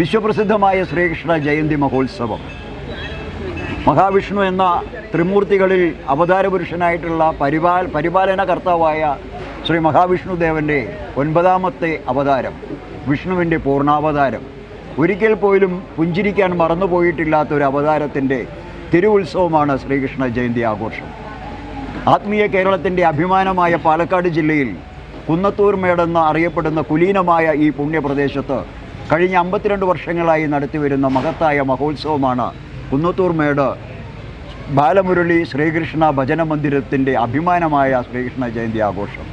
വിശ്വപ്രസിദ്ധമായ ശ്രീകൃഷ്ണ ജയന്തി മഹോത്സവം. മഹാവിഷ്ണു എന്ന ത്രിമൂർത്തികളിൽ അവതാരപുരുഷനായിട്ടുള്ള പരിപാൽ പരിപാലന കർത്താവായ ശ്രീ മഹാവിഷ്ണു ദേവന്റെ ഒൻപതാമത്തെ അവതാരം വിഷ്ണുവിന്റെ പൂർണാവതാരം ഒരിക്കൽ പോലും പുഞ്ചിരിക്കാൻ മറന്നുപോയിട്ടില്ലാത്ത ഒരു അവതാരത്തിന്റെ തിരുവുത്സവമാണ് ശ്രീകൃഷ്ണ ജയന്തി ആഘോഷം. ആത്മീയ കേരളത്തിന്റെ അഭിമാനമായ പാലക്കാട് ജില്ലയിൽ കുന്നത്തൂർ മേടെന്ന് അറിയപ്പെടുന്ന കുലീനമായ ഈ പുണ്യപ്രദേശത്ത് കഴിഞ്ഞ അമ്പത്തിരണ്ട് വർഷങ്ങളായി നടത്തിവരുന്ന മഹത്തായ മഹോത്സവമാണ് കുന്നത്തൂർ മേട്. ബാലമുരളി ശ്രീകൃഷ്ണ ഭജന മന്ദിരത്തിന്റെ അഭിമാനമായ ശ്രീകൃഷ്ണ ജയന്തി ആഘോഷം.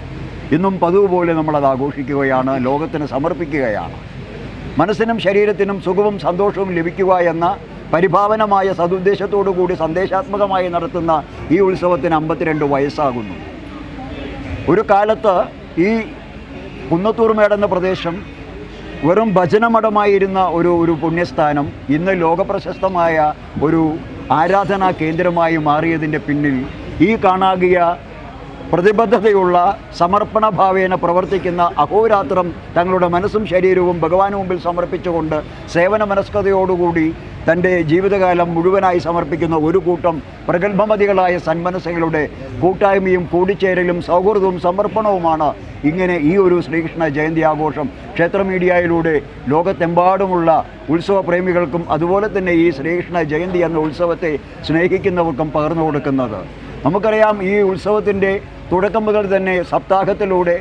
ഇന്നും പതിവ് പോലെ നമ്മളത് ആഘോഷിക്കുകയാണ് ലോകത്തിന് സമർപ്പിക്കുകയാണ്. മനസ്സിനും ശരീരത്തിനും സുഖവും സന്തോഷവും ലഭിക്കുക എന്ന പരിഭാവനമായ സതുദ്ദേശത്തോടു കൂടി സന്ദേശാത്മകമായി നടത്തുന്ന ഈ ഉത്സവത്തിന് അമ്പത്തിരണ്ട് വയസ്സാകുന്നു. ഒരു കാലത്ത് ഈ കുന്നത്തൂർ മേടെന്ന പ്രദേശം വെറും ഭജനമഠമായിരുന്ന ഒരു ഒരു പുണ്യസ്ഥാനം ഇന്ന് ലോകപ്രശസ്തമായ ഒരു ആരാധനാ കേന്ദ്രമായി മാറിയതിന്റെ പിന്നിൽ ഈ കാണാകിയ പ്രതിബദ്ധതയുള്ള സമർപ്പണഭാവേന പ്രവർത്തിക്കുന്ന അഹോരാത്രം തങ്ങളുടെ മനസ്സും ശരീരവും ഭഗവാന് മുമ്പിൽ സമർപ്പിച്ചുകൊണ്ട് സേവന മനസ്കതയോടുകൂടി തന്റെ ജീവിതകാലം മുഴുവനായി സമർപ്പിക്കുന്ന ഒരു കൂട്ടം പ്രഗത്ഭമതികളായ സന്മനസ്സുകളുടെ കൂട്ടായ്മയും കൂടിച്ചേരലും സൗഹൃദവും സമർപ്പണവുമാണ് ഇങ്ങനെ ഈ ഒരു ശ്രീകൃഷ്ണ ജയന്തി ആഘോഷം. ക്ഷേത്ര മീഡിയയിലൂടെ ലോകത്തെമ്പാടുമുള്ള ഉത്സവ പ്രേമികൾക്കും അതുപോലെ തന്നെ ഈ ശ്രീകൃഷ്ണ ജയന്തി എന്ന ഉത്സവത്തെ സ്നേഹിക്കുന്നവർക്കും പകർന്നു കൊടുക്കുന്നത്. നമുക്കറിയാം ഈ ഉത്സവത്തിന്റെ തുടക്കം മുതൽ തന്നെ സപ്താഹത്തിലൂടെ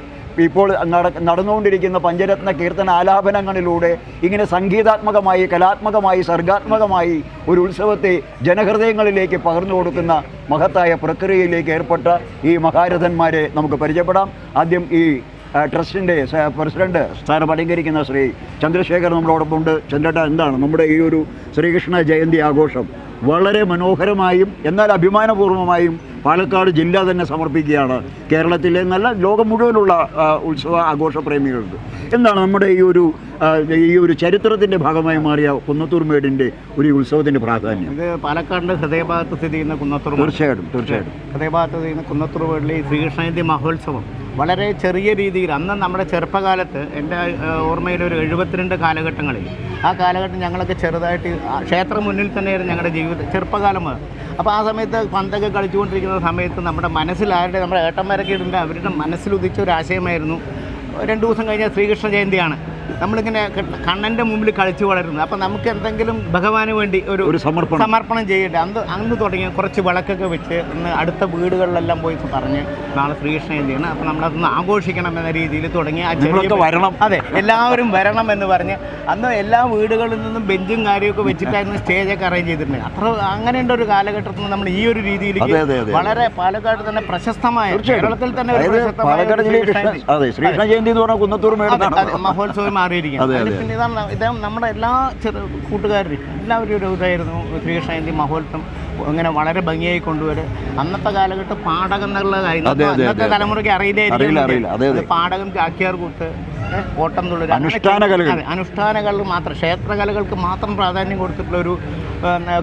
ഇപ്പോൾ നട നടന്നുകൊണ്ടിരിക്കുന്ന പഞ്ചരത്ന കീർത്തന ആലാപനങ്ങളിലൂടെ ഇങ്ങനെ സംഗീതാത്മകമായി കലാത്മകമായി സർഗാത്മകമായി ഒരു ഉത്സവത്തെ ജനഹൃദയങ്ങളിലേക്ക് പകർന്നു കൊടുക്കുന്ന മഹത്തായ പ്രക്രിയയിലേക്ക് ഏർപ്പെട്ട ഈ മഹാരഥന്മാരെ നമുക്ക് പരിചയപ്പെടാം. ആദ്യം ഈ ട്രസ്റ്റിന്റെ പ്രസിഡന്റ് സ്ഥാനം അലങ്കരിക്കുന്ന ശ്രീ ചന്ദ്രശേഖർ നമ്മളോടൊപ്പം ഉണ്ട്. ചന്ദ്രേട്ട എന്താണ് നമ്മുടെ ഈ ഒരു ശ്രീകൃഷ്ണ ജയന്തി ആഘോഷം? വളരെ മനോഹരമായും എന്നാൽ അഭിമാനപൂർവമായും പാലക്കാട് ജില്ല തന്നെ സമർപ്പിക്കുകയാണ്. കേരളത്തിലെ നല്ല ലോകം മുഴുവനുള്ള ഉത്സവ ആഘോഷ പ്രേമികൾക്ക് എന്താണ് നമ്മുടെ ഈ ഒരു ഈ ഒരു ചരിത്രത്തിന്റെ ഭാഗമായി മാറിയ കുന്നത്തൂർ മേടിന്റെ ഒരു ഉത്സവത്തിന്റെ പ്രാധാന്യം? ഇത് പാലക്കാടിന്റെ ഹൃദയഭാഗത്ത് സ്ഥിതി ചെയ്യുന്ന കുന്നത്തൂർ. തീർച്ചയായിട്ടും തീർച്ചയായിട്ടും. ഹൃദയഭാഗത്ത് സ്ഥിതി ചെയ്യുന്ന കുന്നത്തൂർ മേടിലെ ശ്രീകൃഷ്ണജയന്തി മഹോത്സവം. വളരെ ചെറിയ രീതിയിൽ അന്ന് നമ്മുടെ ചെറുപ്പകാലത്ത് എന്റെ ഓർമ്മയിൽ ഒരു എഴുപത്തിരണ്ട് കാലഘട്ടങ്ങളിൽ ആ കാലഘട്ടം ഞങ്ങളൊക്കെ ചെറുതായിട്ട് ക്ഷേത്ര മുന്നിൽ തന്നെയായിരുന്നു ഞങ്ങളുടെ ജീവിത ചെറുപ്പകാലം അപ്പോൾ ആ സമയത്ത് പന്തൊക്കെ കളിച്ചുകൊണ്ടിരിക്കുന്ന സമയത്ത് നമ്മുടെ മനസ്സിൽ ആരുടെ നമ്മുടെ ഏട്ടന്മാരൊക്കെ ഇടുന്ന അവരുടെ മനസ്സിലുദിച്ച ഒരു ആശയമായിരുന്നു. രണ്ട് ദിവസം കഴിഞ്ഞാൽ ശ്രീകൃഷ്ണ ജയന്തിയാണ്. നമ്മളിങ്ങനെ കണ്ണന്റെ മുമ്പിൽ കളിച്ചു വളരുന്നത്. അപ്പം നമുക്ക് എന്തെങ്കിലും ഭഗവാന് വേണ്ടി ഒരു ഒരു സമർപ്പണം. സമർപ്പണം ചെയ്യട്ടെ. അന്ന് അന്ന് തുടങ്ങി കുറച്ച് വിളക്കൊക്കെ വെച്ച് ഇന്ന് അടുത്ത വീടുകളിലെല്ലാം പോയി പറഞ്ഞ് നാളെ ശ്രീകൃഷ്ണ ജയന്തിയാണ്. അപ്പം നമ്മളതൊന്ന് ആഘോഷിക്കണം എന്ന രീതിയിൽ തുടങ്ങി ആ ചെറിയ വരണം. അതെ എല്ലാവരും വരണം എന്ന് പറഞ്ഞ് അന്ന് എല്ലാ വീടുകളിൽ നിന്നും ബെഞ്ചും കാര്യമൊക്കെ വെച്ചിട്ടായിരുന്നു സ്റ്റേജൊക്കെ അറേഞ്ച് ചെയ്തിട്ടുണ്ട് അത്ര അങ്ങനെയുള്ള ഒരു കാലഘട്ടത്തിൽ നിന്ന് നമ്മൾ ഈ ഒരു രീതിയിലേക്ക്. വളരെ പാലക്കാട് തന്നെ പ്രശസ്തമായ കേരളത്തിൽ തന്നെ ഒരു പ്രശസ്തമായ ശ്രീകൃഷ്ണ ജയന്തി. എന്ന് പറഞ്ഞാൽ കുന്നത്തൂർ മഹോത്സവം അതെ. പിന്നെ ഇതാണ് ഇദ്ദേഹം നമ്മുടെ എല്ലാ ചെറു കൂട്ടുകാരും എല്ലാവരും ഒരു ഇതായിരുന്നു. ശ്രീകൃഷ്ണ ജയന്തി മഹോത്സവം അങ്ങനെ വളരെ ഭംഗിയായി കൊണ്ടുവരും. അന്നത്തെ കാലഘട്ടം പാടകം എന്നുള്ള കാര്യം. അന്നത്തെ തലമുറയ്ക്ക് അറിയില്ല, അറിയില്ലായിരിക്കും പാടകം ചാക്യാർ കൂത്ത് ഏ, ഓട്ടം തുള്ളൽ. അനുഷ്ഠാന കലകൾ. അനുഷ്ഠാന കലകൾ മാത്രം. ക്ഷേത്ര കലകൾക്ക് മാത്രം പ്രാധാന്യം കൊടുത്തിട്ടുള്ള ഒരു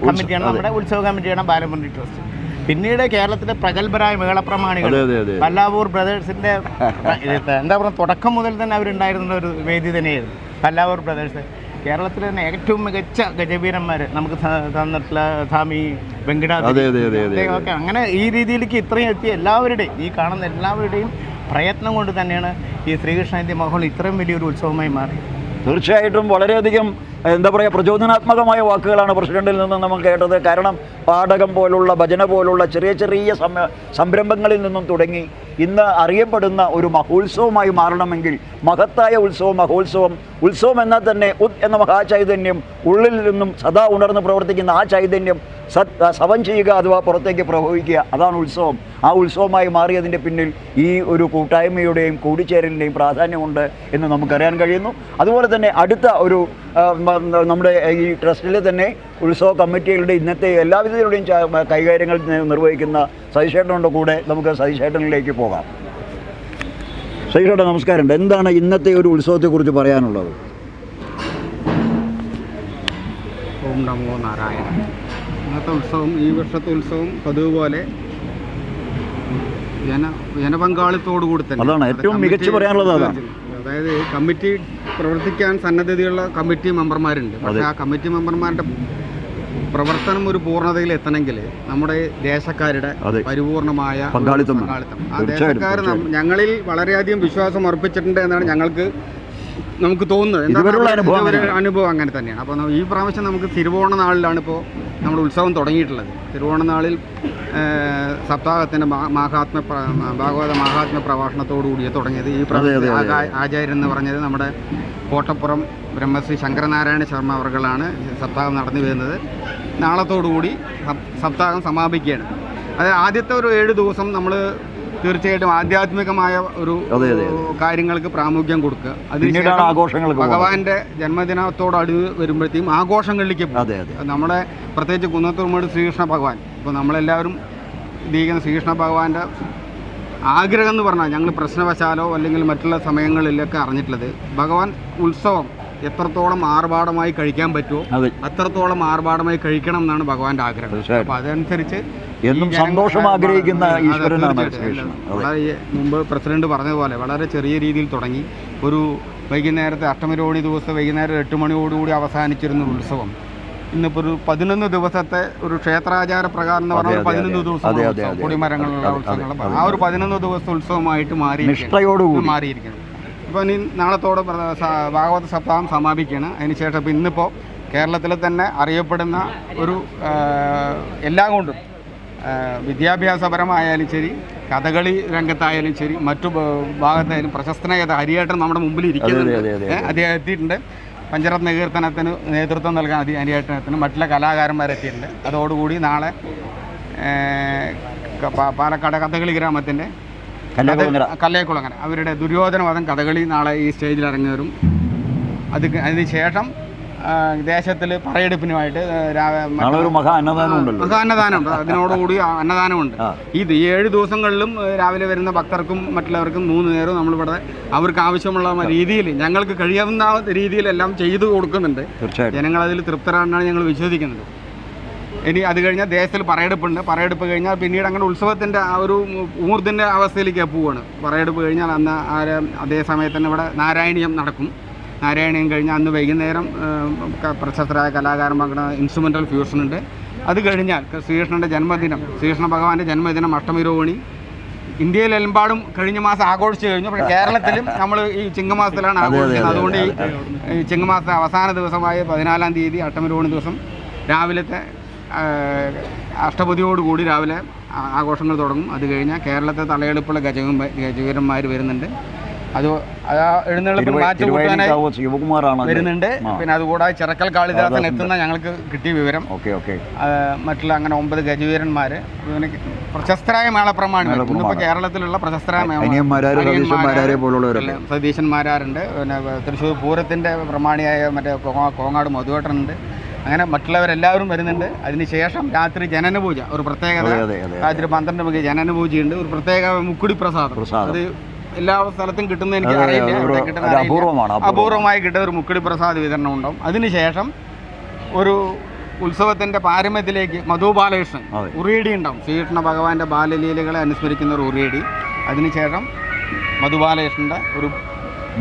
കമ്മിറ്റിയാണ്. നമ്മുടെ ഉത്സവ കമ്മിറ്റിയാണ് ബാലമുരളി ട്രസ്റ്റ്. പിന്നീട് കേരളത്തിലെ പ്രഗത്ഭരായ മേളപ്രമാണികൾ. പല്ലാവൂർ ബ്രദേഴ്സിന്റെ എന്താ പറയുക തുടക്കം മുതൽ തന്നെ അവരുണ്ടായിരുന്ന ഒരു വേദി തന്നെയായിരുന്നു പല്ലാവൂർ ബ്രദേഴ്സ് കേരളത്തിലെ തന്നെ ഏറ്റവും മികച്ച ഗജവീരന്മാർ നമുക്ക് തന്നിട്ടുള്ള സ്വാമി വെങ്കടാദ്രി. ഒക്കെ അങ്ങനെ ഈ രീതിയിലേക്ക് ഇത്രയും എത്തിയ എല്ലാവരുടെയും ഈ കാണുന്ന എല്ലാവരുടെയും പ്രയത്നം കൊണ്ട് തന്നെയാണ് ഈ ശ്രീകൃഷ്ണ മഹോൾ ഇത്രയും വലിയൊരു ഉത്സവമായി മാറി തീർച്ചയായിട്ടും വളരെയധികം എന്താ പറയുക പ്രചോദനാത്മകമായ വാക്കുകളാണ് പ്രസിഡന്റിൽ നിന്ന് നമ്മൾ കേട്ടത്. കാരണം പാടകം പോലുള്ള ഭജന പോലുള്ള ചെറിയ ചെറിയ സംരംഭങ്ങളിൽ നിന്നും തുടങ്ങി ഇന്ന് അറിയപ്പെടുന്ന ഒരു മഹോത്സവമായി മാറണമെങ്കിൽ മഹത്തായ ഉത്സവം മഹോത്സവം ഉത്സവം എന്നാൽ തന്നെ ഉത് എന്ന മഹാചൈതന്യം ഉള്ളിൽ നിന്നും സദാ ഉണർന്ന് പ്രവർത്തിക്കുന്ന ആ ചൈതന്യം സവം ചെയ്യുക അഥവാ പുറത്തേക്ക് പ്രവഹിക്കുക. അതാണ് ഉത്സവം. ആ ഉത്സവമായി മാറിയതിന്റെ പിന്നിൽ ഈ ഒരു കൂട്ടായ്മയുടെയും കൂടിച്ചേരലിന്റെയും പ്രാധാന്യമുണ്ട് എന്ന് നമുക്കറിയാൻ കഴിയുന്നു. അതുപോലെ തന്നെ അടുത്ത ഒരു നമ്മുടെ ഈ ട്രസ്റ്റിലെ തന്നെ ഉത്സവ കമ്മിറ്റികളുടെ ഇന്നത്തെ എല്ലാവിധത്തിലൂടെയും കൈകാര്യങ്ങൾ നിർവഹിക്കുന്ന സതീശേട്ടനോട് കൂടെ നമുക്ക് സതീശേട്ടനിലേക്ക് പോകാം. സതീശേട്ടൻ നമസ്കാരം. എന്താണ് ഇന്നത്തെ ഒരു ഉത്സവത്തെക്കുറിച്ച് പറയാനുള്ളത്? ഓം നമോ നാരായണ. ഇന്നത്തെ ഉത്സവം ഈ വർഷത്തെ ഉത്സവം പതിവ് പോലെ ജന ജനപങ്കാളിത്തോടു കൂടി തന്നെ. അതാണ് ഏറ്റവും മികച്ചു പറയാനുള്ളത് അതാണ്. അതായത് കമ്മിറ്റി പ്രവർത്തിക്കാൻ സന്നദ്ധതയുള്ള കമ്മിറ്റി മെമ്പർമാരുണ്ട് പക്ഷേ ആ കമ്മിറ്റി മെമ്പർമാരുടെ പ്രവർത്തനം ഒരു പൂർണതയിൽ എത്തണമെങ്കിൽ നമ്മുടെ ദേശക്കാരുടെ. പരിപൂർണമായ. പങ്കാളിത്തം ആ ദേശക്കാർ ഞങ്ങളിൽ വളരെയധികം വിശ്വാസം അർപ്പിച്ചിട്ടുണ്ട് എന്നാണ് ഞങ്ങൾക്ക് നമുക്ക് തോന്നുന്നത്. അനുഭവം അങ്ങനെ തന്നെയാണ്. അപ്പോൾ ഈ പ്രാവശ്യം നമുക്ക് തിരുവോണ നാളിലാണ് ഇപ്പോൾ നമ്മുടെ ഉത്സവം തുടങ്ങിയിട്ടുള്ളത്. തിരുവോണ നാളിൽ സപ്താഹത്തിന്റെ മാഹാത്മ്യ ഭാഗവത മാഹാത്മ്യ പ്രഭാഷണത്തോടു കൂടിയ തുടങ്ങിയത്. ഈ ആചാര്യൻ എന്ന് പറഞ്ഞത് നമ്മുടെ കോട്ടപ്പുറം ബ്രഹ്മശ്രീ ശങ്കരനാരായണ ശർമ്മ അവർകളാണ് സപ്താഹം നടന്നു വരുന്നത്. നാളത്തോടുകൂടി സപ്- സപ്താഹം സമാപിക്കുകയാണ്. അത് ആദ്യത്തെ ഒരു ഏഴ് ദിവസം നമ്മൾ തീർച്ചയായിട്ടും ആധ്യാത്മികമായ ഒരു കാര്യങ്ങൾക്ക് പ്രാമുഖ്യം കൊടുക്കുക. അതിനുശേഷം ആഘോഷങ്ങൾക്ക് ഭഗവാന്റെ ജന്മദിനത്തോട് അടുത്ത് വരുമ്പോഴത്തേക്കും ആഘോഷങ്ങളിലേക്ക് നമ്മുടെ പ്രത്യേകിച്ച് കുന്നത്തൂർമേട് ശ്രീകൃഷ്ണ ഭഗവാൻ. ഇപ്പോൾ നമ്മളെല്ലാവരും ഇരിക്കുന്ന ശ്രീകൃഷ്ണ ഭഗവാന്റെ ആഗ്രഹം എന്ന് പറഞ്ഞാൽ ഞങ്ങൾ പ്രശ്നവശാലോ അല്ലെങ്കിൽ മറ്റുള്ള സമയങ്ങളിലൊക്കെ അറിഞ്ഞിട്ടുള്ളത് ഭഗവാൻ ഉത്സവം എത്രത്തോളം ആർഭാടമായി കഴിക്കാൻ പറ്റുമോ അത്രത്തോളം ആർഭാടമായി കഴിക്കണം എന്നാണ് ഭഗവാന്റെ ആഗ്രഹം. അപ്പൊ അതനുസരിച്ച് എന്നും സന്തോഷം ആഗ്രഹിക്കുന്ന ഈശ്വരനാണ്. വളരെ മുമ്പ് പ്രസിഡന്റ് പറഞ്ഞതുപോലെ വളരെ ചെറിയ രീതിയിൽ തുടങ്ങി. ഒരു വൈകുന്നേരത്തെ അഷ്ടമരോണി ദിവസം വൈകുന്നേരം എട്ട് മണിയോടുകൂടി അവസാനിച്ചിരുന്ന ഉത്സവം. ഇന്നിപ്പോൾ ഒരു പതിനൊന്ന് ദിവസത്തെ ഒരു ക്ഷേത്രാചാര പ്രകാരം എന്ന് പറഞ്ഞാൽ പതിനൊന്ന്. ദിവസം. കൊടിമരങ്ങളുള്ള ഉത്സവങ്ങൾ. ആ ഒരു പതിനൊന്ന് ദിവസത്തെ ഉത്സവമായിട്ട് മാറി നിഷ്ഠയോടുകൂടി. മാറിയിരിക്കുന്നത് ഇപ്പോൾ ഇനി നാളത്തോടെ ഭാഗവത സപ്താഹം സമാപിക്കുകയാണ്. അതിനുശേഷം ഇപ്പോൾ ഇന്നിപ്പോൾ കേരളത്തിൽ തന്നെ അറിയപ്പെടുന്ന ഒരു എല്ലാം കൊണ്ടും വിദ്യാഭ്യാസപരമായാലും ശരി കഥകളി രംഗത്തായാലും ശരി മറ്റു ഭാഗത്തായാലും പ്രശസ്തനായ ഹരിയേട്ടൻ നമ്മുടെ മുമ്പിൽ ഇരിക്കുന്നുണ്ട്. ഏ, അദ്ദേഹം എത്തിയിട്ടുണ്ട്. പഞ്ചരത്ന കീർത്തനത്തിന് നേതൃത്വം നൽകാൻ അതി ഹരിയേട്ടനത്തിന് മറ്റുള്ള കലാകാരന്മാരെത്തിയിട്ടുണ്ട് അതോടുകൂടി നാളെ പാലക്കാട് കഥകളി ഗ്രാമത്തിന്റെ കല്ലേക്കുളങ്ങര അവരുടെ ദുര്യോധനവധം കഥകളി നാളെ ഈ സ്റ്റേജിൽ ഇറങ്ങി വരും അത് അതിനുശേഷം അതിന് ശേഷം ദേശത്തിൽ പറയെടുപ്പിനുമായിട്ട് മഹാ അന്നദാനം അതിനോടുകൂടി അന്നദാനമുണ്ട് ഇത് ഈ ഏഴ് ദിവസങ്ങളിലും രാവിലെ വരുന്ന ഭക്തർക്കും മറ്റുള്ളവർക്കും മൂന്ന് നേരവും നമ്മളിവിടെ അവർക്ക് ആവശ്യമുള്ള രീതിയിൽ ഞങ്ങൾക്ക് കഴിയാവുന്ന രീതിയിലെല്ലാം ചെയ്തു കൊടുക്കുന്നുണ്ട്. ജനങ്ങൾ അതിൽ തൃപ്തരാണെന്നാണ് ഞങ്ങൾ വിശ്വസിക്കുന്നത്. ഇനി അത് കഴിഞ്ഞാൽ ദേശത്തിൽ പറയെടുപ്പുണ്ട്. പറയെടുപ്പ് കഴിഞ്ഞാൽ പിന്നീട് അങ്ങനെ ഉത്സവത്തിന്റെ ആ ഒരു ഊർജിന്റെ അവസ്ഥയിലേക്ക് പോവുകയാണ് പറയെടുപ്പ് കഴിഞ്ഞാൽ അന്ന് ആ അതേ സമയത്ത് തന്നെ ഇവിടെ നാരായണീയം നടക്കും. നാരായണീയം കഴിഞ്ഞാൽ അന്ന് വൈകുന്നേരം പ്രശസ്തരായ കലാകാരൻ പങ്കെടുക്കുന്ന ഇൻസ്ട്രുമെന്റൽ ഫ്യൂഷൻ ഉണ്ട്. അത് കഴിഞ്ഞാൽ ശ്രീകൃഷ്ണന്റെ ജന്മദിനം ശ്രീകൃഷ്ണ ഭഗവാന്റെ ജന്മദിനം അഷ്ടമിരോഹിണി ഇന്ത്യയിലെമ്പാടും കഴിഞ്ഞ മാസം ആഘോഷിച്ചു കഴിഞ്ഞു. പക്ഷേ കേരളത്തിലും നമ്മൾ ഈ ചിങ്ങമാസത്തിലാണ് ആഘോഷിക്കുന്നത്. അതുകൊണ്ട് ഈ ചിങ്ങമാസത്തെ അവസാന ദിവസമായ പതിനാലാം തീയതി അഷ്ടമിരോഹിണി ദിവസം രാവിലത്തെ അഷ്ടപതിയോടുകൂടി രാവിലെ ആഘോഷങ്ങൾ തുടങ്ങും. അത് കഴിഞ്ഞാൽ കേരളത്തെ തലയെടുപ്പുള്ള ഗജകന്മാർ ഗജവീരന്മാർ വരുന്നുണ്ട്. അത് ആ എഴുന്നള്ളിപ്പ് തിരുവ- മാറ്റി കൂട്ടാനായി ശിവകുമാറാണ് വരുന്നുണ്ട്. പിന്നെ അതുകൂടാതെ ചിറക്കൽ കാളിദാസൻ എത്തുന്ന ഞങ്ങൾക്ക് കിട്ടിയ വിവരം. Okay okay. മറ്റുള്ള അങ്ങനെ ഒമ്പത് ഗജവീരന്മാർ ഇവന് പ്രശസ്തരായ മേളപ്രമാണികൾ. മേളപ്രമാണം. ഇന്നിപ്പോൾ കേരളത്തിലുള്ള പ്രശസ്തരായ സതീശന്മാരാരുണ്ട്. പിന്നെ തൃശ്ശൂർ പൂരത്തിന്റെ പ്രമാണിയായ മറ്റേ കോങ്ങ- കോങ്ങാട് മധുവേട്ടനുണ്ട്. അങ്ങനെ മറ്റുള്ളവരെല്ലാവരും വരുന്നുണ്ട്. അതിനുശേഷം രാത്രി ജനനപൂജ ഒരു പ്രത്യേകത. രാത്രി പന്ത്രണ്ട് മണിക്ക് ജനനപൂജയുണ്ട്. ഒരു പ്രത്യേക മുക്കുടി പ്രസാദം. അത് എല്ലാ സ്ഥലത്തും കിട്ടുന്ന എനിക്ക് അറിയില്ല. അപൂർവമായി കിട്ടുന്ന ഒരു മുക്കുടി പ്രസാദ് വിതരണം ഉണ്ടാവും. അതിനുശേഷം ഒരു ഉത്സവത്തിന്റെ പാരമ്യത്തിലേക്ക് മധു ബാലകൃഷ്ണൻ. ഉറിയടി ഉണ്ടാവും. ശ്രീകൃഷ്ണ ഭഗവാന്റെ ബാലലീലകളെ അനുസ്മരിക്കുന്ന ഒരു ഉറിയടി. അതിനുശേഷം മധു ബാലകൃഷ്ണന്റെ ഒരു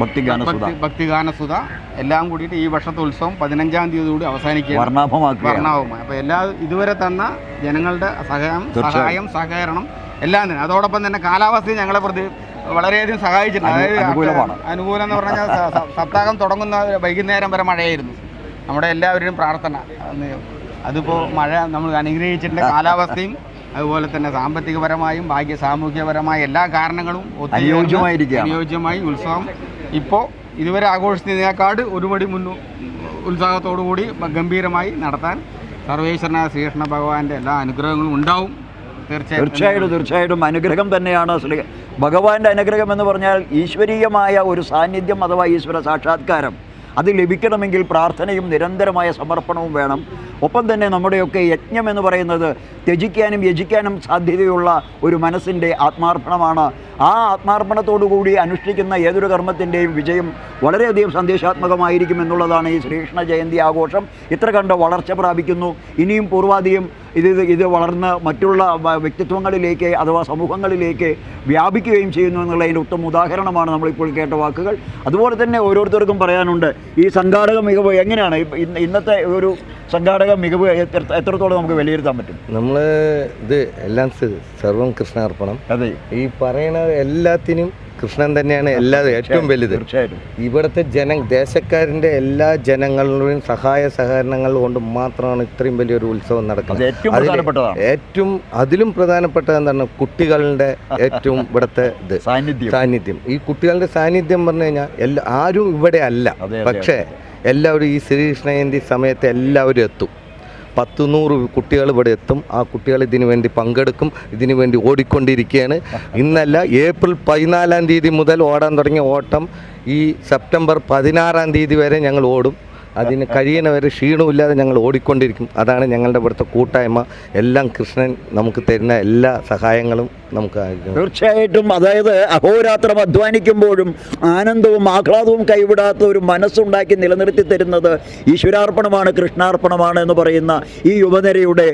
ഭക്തിഗാനസുധ ഭക്തി ഭക്തിഗാനസുധ എല്ലാം കൂടിയിട്ട് ഈ വർഷത്തെ ഉത്സവം പതിനഞ്ചാം തീയതി കൂടി അവസാനിക്കുകയാണ്. വർണാഭമാക്കുക വർണാവുമായി അപ്പോൾ എല്ലാ ഇതുവരെ തന്ന ജനങ്ങളുടെ സഹായം സഹായം സഹകരണം എല്ലാം തന്നെ. അതോടൊപ്പം തന്നെ കാലാവസ്ഥയും ഞങ്ങളെ പ്രതി വളരെയധികം സഹായിച്ചിട്ടുണ്ട്. അതായത്. അനുകൂലം എന്ന് പറഞ്ഞാൽ സപ്താഹം തുടങ്ങുന്ന വൈകുന്നേരം വരെ മഴയായിരുന്നു. നമ്മുടെ എല്ലാവരുടെയും പ്രാർത്ഥന. അതിപ്പോ അതിപ്പോൾ മഴ നമ്മൾ അനുഗ്രഹിച്ചിട്ടുണ്ട്. കാലാവസ്ഥയും അതുപോലെ തന്നെ സാമ്പത്തികപരമായും ഭാഗ്യ സാമൂഹ്യപരമായ എല്ലാ കാരണങ്ങളും. അനുയോജ്യമായി ഉത്സവം ഇപ്പോൾ ഇതുവരെ ആഘോഷിച്ചതിനേക്കാട് ഒരുപടി മുന്നു ഉത്സാഹത്തോടു കൂടി ഗംഭീരമായി നടത്താൻ സർവേശ്വരനായ ശ്രീകൃഷ്ണ ഭഗവാന്റെ എല്ലാ അനുഗ്രഹങ്ങളും ഉണ്ടാവും. തീർച്ചയായും തീർച്ചയായിട്ടും തീർച്ചയായിട്ടും. അനുഗ്രഹം തന്നെയാണ് ശ്രീ ഭഗവാന്റെ അനുഗ്രഹം എന്ന് പറഞ്ഞാൽ ഈശ്വരീയമായ ഒരു സാന്നിധ്യം അഥവാ ഈശ്വര സാക്ഷാത്കാരം. അത് ലഭിക്കണമെങ്കിൽ പ്രാർത്ഥനയും നിരന്തരമായ സമർപ്പണവും വേണം. ഒപ്പം തന്നെ നമ്മുടെയൊക്കെ യജ്ഞം എന്ന് പറയുന്നത് ത്യജിക്കാനും യജിക്കാനും സാധ്യതയുള്ള ഒരു മനസ്സിന്റെ ആത്മാർപ്പണമാണ്. ആ ആത്മാർപ്പണത്തോടു കൂടി അനുഷ്ഠിക്കുന്ന ഏതൊരു കർമ്മത്തിന്റെയും വിജയം വളരെയധികം സന്ദേശാത്മകമായിരിക്കും എന്നുള്ളതാണ് ഈ ശ്രീകൃഷ്ണ ജയന്തി ആഘോഷം. ഇത്ര കണ്ട് വളർച്ച പ്രാപിക്കുന്നു. ഇനിയും പൂർവാധികം ഇത് ഇത് വളർന്ന് മറ്റുള്ള വ്യക്തിത്വങ്ങളിലേക്ക് അഥവാ സമൂഹങ്ങളിലേക്ക് വ്യാപിക്കുകയും ചെയ്യുന്നു എന്നുള്ളതിന്റെ ഉത്തമ ഉദാഹരണമാണ് നമ്മളിപ്പോൾ കേട്ട വാക്കുകൾ. അതുപോലെ തന്നെ ഓരോരുത്തർക്കും പറയാനുണ്ട് ഈ സംഘാടക മികവ് എങ്ങനെയാണ് ഇന്നത്തെ ഒരു സംഘാടക മികവ് എത്രത്തോളം നമുക്ക് വിലയിരുത്താൻ പറ്റും? നമ്മൾ ഇത് എല്ലാം സർവം കൃഷ്ണാർപ്പണം. അതെ. ഈ പറയണ എല്ലാത്തിനും കൃഷ്ണൻ തന്നെയാണ് എല്ലാ ഏറ്റവും വലുത്. തീർച്ചയായിട്ടും. ഇവിടുത്തെ ജന ദേശക്കാരന്റെ എല്ലാ ജനങ്ങളുടെയും സഹായ സഹകരണങ്ങൾ കൊണ്ട് മാത്രമാണ് ഇത്രയും വലിയൊരു ഉത്സവം നടക്കുന്നത്. ഏറ്റവും അതിലും പ്രധാനപ്പെട്ടത് എന്താണ്? കുട്ടികളുടെ ഏറ്റവും ഇവിടുത്തെ ഇത്. സാന്നിധ്യം. സാന്നിധ്യം. ഈ കുട്ടികളുടെ സാന്നിധ്യം പറഞ്ഞു കഴിഞ്ഞാൽ എല്ലാ ആരും ഇവിടെ അല്ല. പക്ഷേ എല്ലാവരും ഈ ശ്രീകൃഷ്ണ ജയന്തി സമയത്ത് എല്ലാവരും എത്തും. പത്ത് നൂറ് കുട്ടികൾ ഇവിടെ എത്തും. ആ കുട്ടികൾ ഇതിനു വേണ്ടി പങ്കെടുക്കും ഇതിനു വേണ്ടി ഓടിക്കൊണ്ടിരിക്കുകയാണ്. ഇന്നല്ല ഏപ്രിൽ പതിനാലാം തീയതി മുതൽ ഓടാൻ തുടങ്ങിയ ഓട്ടം ഈ സെപ്റ്റംബർ പതിനാറാം തീയതി വരെ ഞങ്ങൾ ഓടും. അതിന് കഴിയുന്നവരെ ക്ഷീണമില്ലാതെ ഞങ്ങൾ ഓടിക്കൊണ്ടിരിക്കും. അതാണ് ഞങ്ങളുടെ ഇവിടുത്തെ കൂട്ടായ്മ. എല്ലാം കൃഷ്ണൻ നമുക്ക് തരുന്ന എല്ലാ സഹായങ്ങളും നമുക്ക് തീർച്ചയായിട്ടും. അതായത് അഹോരാത്രം അധ്വാനിക്കുമ്പോഴും ആനന്ദവും ആഹ്ലാദവും കൈവിടാത്ത ഒരു മനസ്സുണ്ടാക്കി നിലനിർത്തി തരുന്നത് ഈശ്വരാർപ്പണമാണ് കൃഷ്ണാർപ്പണമാണ് എന്ന് പറയുന്ന ഈ യുവനിരയുടെ